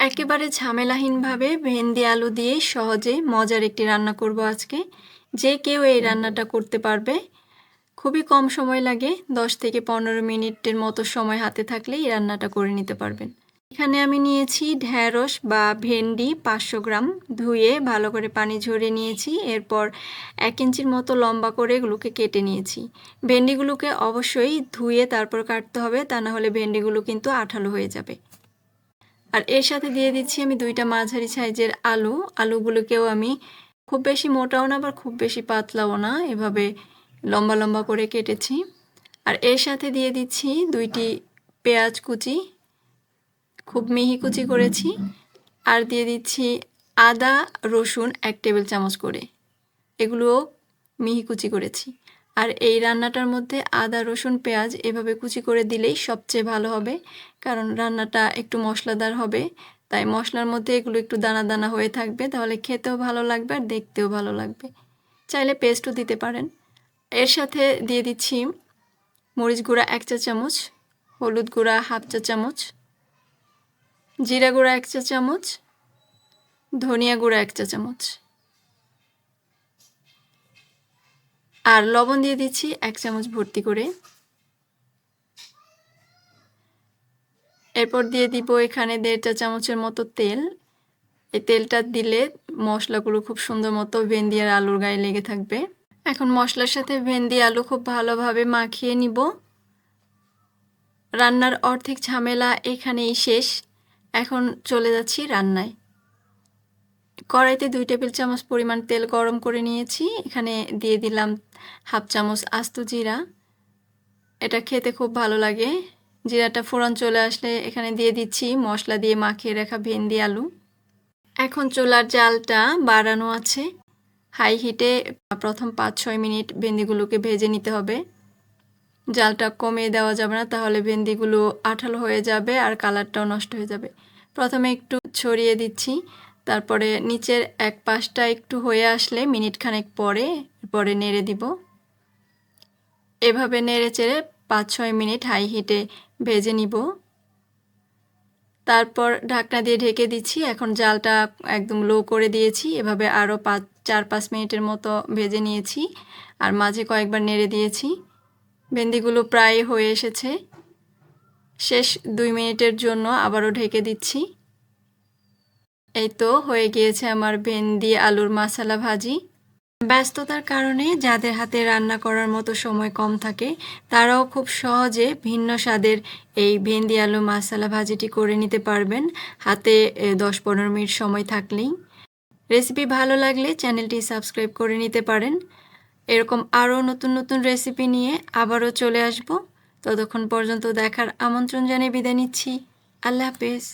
একেবারে ঝামেলাহীনভাবে ভেন্দি আলু দিয়ে সহজে মজার একটি রান্না করব আজকে। যে কেউ এই রান্নাটা করতে পারবে। খুবই কম সময় লাগে, দশ থেকে পনেরো মিনিটের মতো সময় হাতে থাকলে এই রান্নাটা করে নিতে পারবেন। এখানে আমি নিয়েছি ঢ্যাঁড়স বা ভেন্ডি পাঁচশো গ্রাম। ধুয়ে ভালো করে পানি ঝরিয়ে নিয়েছি। এরপর এক ইঞ্চির মতো লম্বা করে এগুলোকে কেটে নিয়েছি। ভেন্ডিগুলোকে অবশ্যই ধুয়ে তারপর কাটতে হবে, তা না হলে ভেন্ডিগুলো কিন্তু আঠালো হয়ে যাবে। আর এর সাথে দিয়ে দিচ্ছি আমি দুইটা মাঝারি সাইজের আলু। আলুগুলোকেও আমি খুব বেশি মোটাও না, আবার খুব বেশি পাতলাও না, এভাবে লম্বা লম্বা করে কেটেছি। আর এর সাথে দিয়ে দিচ্ছি দুইটি পেঁয়াজ কুচি, খুব মিহি কুচি করেছি। আর দিয়ে দিচ্ছি আদা, রসুন এক টেবিল চামচ করে। এগুলোও মিহি কুচি করেছি। আর এই রান্নাটার মধ্যে আদা, রসুন, পেঁয়াজ এভাবে কুচি করে দিলেই সবচেয়ে ভালো হবে। কারণ রান্নাটা একটু মশলাদার হবে। তাই মশলার মধ্যে এগুলো একটু দানা দানা হয়ে থাকবে। তাহলে খেতেও ভালো লাগবে আর দেখতেও ভালো লাগবে। চাইলে পেস্টও দিতে পারেন। এর সাথে দিয়ে দিচ্ছি মরিচ গুঁড়া এক চা চামচ, হলুদ গুঁড়া হাফ চা চামচ, জিরা গুঁড়া এক চা চামচ, ধনিয়া গুঁড়া এক চা চামচ। আর লবণ দিয়ে দিচ্ছি এক চামচ ভর্তি করে। এরপর দিয়ে দিব এখানে দেড়টা চামচের মতো তেল। এই তেলটা দিলে মশলাগুলো খুব সুন্দর মতো ভেন্দি আর আলুর গায়ে লেগে থাকবে। এখন মশলার সাথে ভেন্দি আলু খুব ভালোভাবে মাখিয়ে নিব। রান্নার অর্ধেক ঝামেলা এখানেই শেষ। এখন চলে যাচ্ছি রান্নায়। কড়াইতে দুই টেবিল চামচ পরিমাণ তেল গরম করে নিয়েছি। এখানে দিয়ে দিলাম হাফ চামচ আস্ত জিরা। এটা খেতে খুব ভালো লাগে। জিরাটা ফোড়ন চলে আসলে এখানে দিয়ে দিচ্ছি মশলা দিয়ে মাখিয়ে রাখা ভেন্দি আলু। এখন চুলার জালটা বাড়ানো আছে। হাই হিটে প্রথম পাঁচ ছয় মিনিট ভেন্দিগুলোকে ভেজে নিতে হবে। জালটা কমিয়ে দেওয়া যাবে না, তাহলে ভেন্দিগুলো আঠালো হয়ে যাবে আর কালারটাও নষ্ট হয়ে যাবে। প্রথমে একটু ছড়িয়ে দিচ্ছি। তারপরে নিচের এক পাশটা একটু হয়ে আসলে মিনিট খানেক পরে পরে নেড়ে দিব। এভাবে নেড়ে চেড়ে পাঁচ ছয় মিনিট হাই হিটে ভেজে নিব। তারপর ঢাকনা দিয়ে ঢেকে দিচ্ছি। এখন জালটা একদম লো করে দিয়েছি। এভাবে আরও পাঁচ, চার পাঁচ মিনিটের মতো ভেজে নিয়েছি। আর মাঝে কয়েকবার নেড়ে দিয়েছি। ভেন্দিগুলো প্রায় হয়ে এসেছে। শেষ দুই মিনিটের জন্য আবারও ঢেকে দিচ্ছি। এই তো হয়ে গিয়েছে আমার ভেন্দি আলুর মশালা ভাজি। ব্যস্ততার কারণে যাদের হাতে রান্না করার মতো সময় কম থাকে, তারাও খুব সহজে ভিন্ন স্বাদের এই ভেন্দি আলু, মশালা ভাজিটি করে নিতে পারবেন। হাতে দশ পনেরো মিনিট সময় থাকলেই। রেসিপি ভালো লাগলে চ্যানেলটি সাবস্ক্রাইব করে নিতে পারেন। এরকম আরও নতুন নতুন রেসিপি নিয়ে আবারও চলে আসব। ততক্ষণ পর্যন্ত দেখার আমন্ত্রণ জানিয়ে বিদায় নিচ্ছি। আল্লাহ হাফেজ।